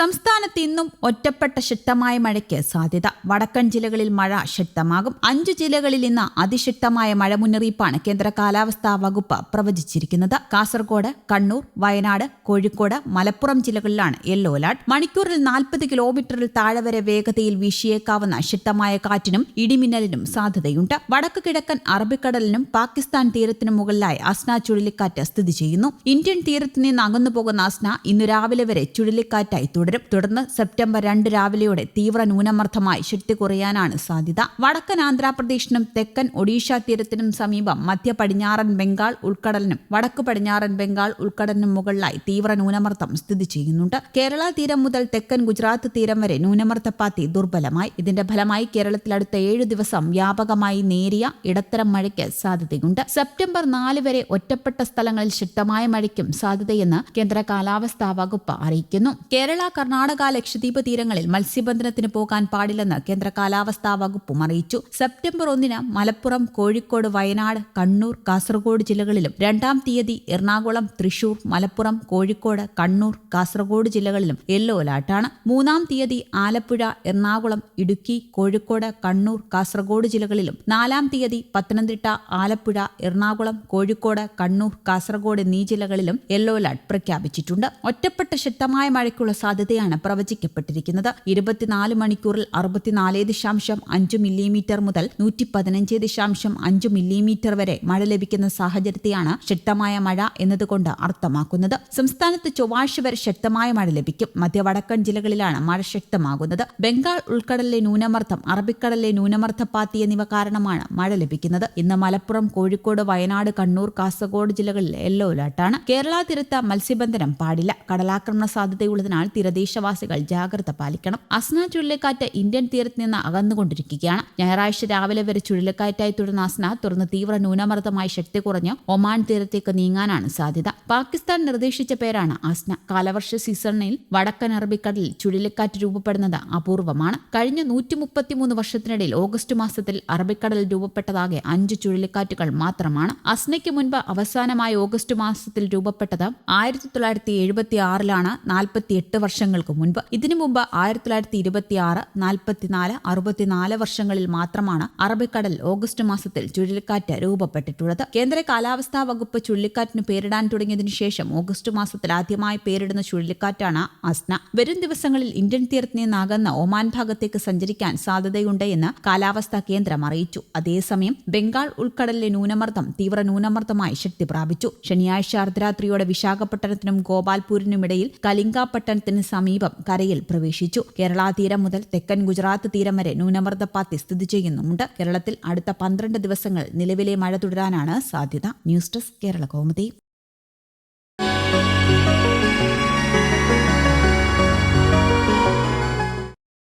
സംസ്ഥാനത്ത് ഇന്നും ഒറ്റപ്പെട്ട ശക്തമായ മഴയ്ക്ക് സാധ്യത. വടക്കൻ ജില്ലകളിൽ മഴ ശക്തമാകും. അഞ്ചു ജില്ലകളിൽ ഇന്ന് അതിശക്തമായ മഴ മുന്നറിയിപ്പാണ് കേന്ദ്ര കാലാവസ്ഥാ വകുപ്പ് പ്രവചിച്ചിരിക്കുന്നത്. കാസർഗോഡ് കണ്ണൂർ വയനാട് കോഴിക്കോട് മലപ്പുറം ജില്ലകളിലാണ് യെല്ലോ അലർട്ട്. മണിക്കൂറിൽ നാൽപ്പത് കിലോമീറ്ററിൽ താഴെ വരെ വേഗതയിൽ വീശിയേക്കാവുന്ന ശക്തമായ കാറ്റിനും ഇടിമിന്നലിനും സാധ്യതയുണ്ട്. വടക്ക് കിഴക്കൻ അറബിക്കടലിനും പാകിസ്ഥാൻ തീരത്തിനും മുകളിലായി അസ്ന ചുഴലിക്കാറ്റ് സ്ഥിതി ചെയ്യുന്നു. ഇന്ത്യൻ തീരത്ത് നിന്ന് അകന്നു പോകുന്ന അസ്ന ഇന്ന് രാവിലെ വരെ ചുഴലിക്കാറ്റായി തുടരും. തുടർന്ന് സെപ്റ്റംബർ രണ്ട് രാവിലെയോടെ തീവ്ര ന്യൂനമർദ്ദമായി ശക്തി കുറയാനാണ് സാധ്യത. വടക്കൻ ആന്ധ്രാപ്രദേശിനും തെക്കൻ ഒഡീഷ തീരത്തിനും സമീപം മധ്യ പടിഞ്ഞാറൻ ബംഗാൾ ഉൾക്കടലിനും വടക്കു പടിഞ്ഞാറൻ ബംഗാൾ ഉൾക്കടലിനും മുകളിലായി തീവ്ര ന്യൂനമർദ്ദം സ്ഥിതി ചെയ്യുന്നുണ്ട്. കേരള തീരം മുതൽ തെക്കൻ ഗുജറാത്ത് തീരം വരെ ന്യൂനമർദ്ദപ്പാത്തി ദുർബലമായി. ഇതിന്റെ ഫലമായി കേരളത്തിൽ അടുത്ത ഏഴു ദിവസം വ്യാപകമായി നേരിയ ഇടത്തരം മഴയ്ക്ക് സാധ്യതയുണ്ട്. സെപ്റ്റംബർ നാല് വരെ ഒറ്റപ്പെട്ട സ്ഥലങ്ങളിൽ ശക്തമായ മഴയ്ക്കും സാധ്യതയെന്ന് കേന്ദ്ര കാലാവസ്ഥാ വകുപ്പ് അറിയിക്കുന്നു. കേരള കർണാടക ലക്ഷദ്വീപ് തീരങ്ങളിൽ മത്സ്യബന്ധനത്തിന് പോകാൻ പാടില്ലെന്ന് കേന്ദ്ര കാലാവസ്ഥാ വകുപ്പും അറിയിച്ചു. സെപ്റ്റംബർ ഒന്നിന് മലപ്പുറം കോഴിക്കോട് വയനാട് കണ്ണൂർ കാസർഗോഡ് ജില്ലകളിലും രണ്ടാം തീയതി എറണാകുളം തൃശൂർ മലപ്പുറം കോഴിക്കോട് കണ്ണൂർ കാസർഗോഡ് ജില്ലകളിലും യെല്ലോ അലർട്ടാണ് മൂന്നാം തീയതി ആലപ്പുഴ എറണാകുളം ഇടുക്കി കോഴിക്കോട് കണ്ണൂർ കാസർഗോഡ് ജില്ലകളിലും നാലാം തീയതി പത്തനംതിട്ട ആലപ്പുഴ എറണാകുളം കോഴിക്കോട് കണ്ണൂർ കാസർഗോഡ് എന്നീ ജില്ലകളിലും യെല്ലോ അലർട്ട് പ്രഖ്യാപിച്ചിട്ടുണ്ട്. ഒറ്റപ്പെട്ട ശക്തമായ മഴയ്ക്കുള്ള സാധ്യതയാണ് പ്രവചിക്കപ്പെട്ടിരിക്കുന്നത്. ഇരുപത്തിനാല് മണിക്കൂറിൽ അറുപത്തിനാല് ദശാംശം അഞ്ച് മില്ലിമീറ്റർ മുതൽ നൂറ്റി പതിനഞ്ച് ദശാംശം അഞ്ച് മില്ലിമീറ്റർ വരെ മഴ ലഭിക്കുന്ന സാഹചര്യത്തെയാണ് ശക്തമായ മഴ എന്നതുകൊണ്ട് അർത്ഥമാക്കുന്നത്. സംസ്ഥാനത്ത് ചൊവ്വാഴ്ച വരെ ശക്തമായ മഴ ലഭിക്കും. മധ്യവടക്കൻ ജില്ലകളിലാണ് മഴ ശക്തമാകുന്നത്. ബംഗാൾ ഉൾക്കടലിലെ ന്യൂനമർദ്ദം അറബിക്കടലിലെ ന്യൂനമർദ്ദപ്പാത്തി എന്നിവ കാരണമാണ് മഴ ലഭിക്കുന്നത്. ഇന്ന് മലപ്പുറം കോഴിക്കോട് വയനാട് കണ്ണൂർ കാസർഗോഡ് ജില്ലകളിൽ യെല്ലോ അലർട്ടാണ് കേരള തീരത്ത് മത്സ്യബന്ധനം പാടില്ല. കടലാക്രമണ സാധ്യതയുള്ളതിനാൽ തീരദേശവാസികൾ ജാഗ്രത പാലിക്കണം. അസ്ന ചുഴലിക്കാറ്റ് ഇന്ത്യൻ തീരത്ത് നിന്ന് അകന്നുകൊണ്ടിരിക്കുകയാണ്. ഞായറാഴ്ച രാവിലെ വരെ ചുഴലിക്കാറ്റായി തുടർന്ന അസ്ന തുറന്ന് തീവ്ര ന്യൂനമർദ്ദമായി ശക്തി കുറഞ്ഞ് ഒമാൻ തീരത്തേക്ക് നീങ്ങാനാണ് സാധ്യത. പാകിസ്ഥാൻ നിർദ്ദേശിച്ച പേരാണ് അസ്ന. കാലവർഷ സീസണിൽ വടക്കൻ അറബിക്കടലിൽ ചുഴലിക്കാറ്റ് രൂപപ്പെടുന്നത് അപൂർവമാണ്. കഴിഞ്ഞ നൂറ്റി മുപ്പത്തിമൂന്ന് വർഷത്തിനിടയിൽ ഓഗസ്റ്റ് മാസത്തിൽ അറബിക്കടൽ രൂപപ്പെട്ടതാകെ അഞ്ച് ചുഴലിക്കാറ്റുകൾ മാത്രമാണ്. അസ്നയ്ക്ക് മുൻപ് അവസാനമായി ഓഗസ്റ്റ് മാസത്തിൽ രൂപപ്പെട്ടത് ആയിരത്തി തൊള്ളായിരത്തി എഴുപത്തി ആറിലാണ് നാൽപ്പത്തി എട്ട് വർഷങ്ങൾക്ക് മുൻപ്. ഇതിനു മുമ്പ് ആയിരത്തി തൊള്ളായിരത്തി ഇരുപത്തി ആറ് നാൽപ്പത്തിനാല് അറുപത്തിനാല് വർഷങ്ങളിൽ മാത്രമാണ് അറബിക്കടൽ ഓഗസ്റ്റ് മാസത്തിൽ ചുഴലിക്കാറ്റ് രൂപപ്പെട്ടിട്ടുള്ളത്. കേന്ദ്ര കാലാവസ്ഥാ വകുപ്പ് ചുഴലിക്കാറ്റിന് പേരിടാൻ തുടങ്ങിയതിനു ശേഷം ഓഗസ്റ്റ് മാസത്തിൽ ആദ്യമായി പേരിടുന്ന ചുഴലിക്കാറ്റാണ് അസ്ന. വരും ദിവസങ്ങളിൽ ഇന്ത്യൻ തീരത്ത് നിന്നാകുന്ന ഒമാൻ ഭാഗത്തേക്ക് സഞ്ചരിക്കാൻ സാധ്യതയുണ്ട് എന്ന് കാലാവസ്ഥാ കേന്ദ്രം അറിയിച്ചു. അതേസമയം ബംഗാൾ ഉൾക്കടലിലെ ന്യൂനമർദ്ദം തീവ്ര ന്യൂനമർദ്ദമായി ശക്തി പ്രാപിച്ചു ശനിയാഴ്ച അർദ്ധരാത്രിയോടെ വിശാഖപട്ടണത്തിനും ഗോപാൽപൂരിനുമിടയിൽ കലിംഗാപട്ടണത്തിന് സമീപം കരയിൽ പ്രവേശിച്ചു. കേരള തീരം മുതൽ തെക്കൻ ഗുജറാത്ത് തീരം വരെ ന്യൂനമർദ്ദപ്പാത്തി സ്ഥിതി ചെയ്യുന്നുമുണ്ട്. കേരളത്തിൽ അടുത്ത പന്ത്രണ്ട് ദിവസങ്ങൾ നിലവിലെ മഴ തുടരാനാണ് സാധ്യത. News desk Kerala Kaumudi.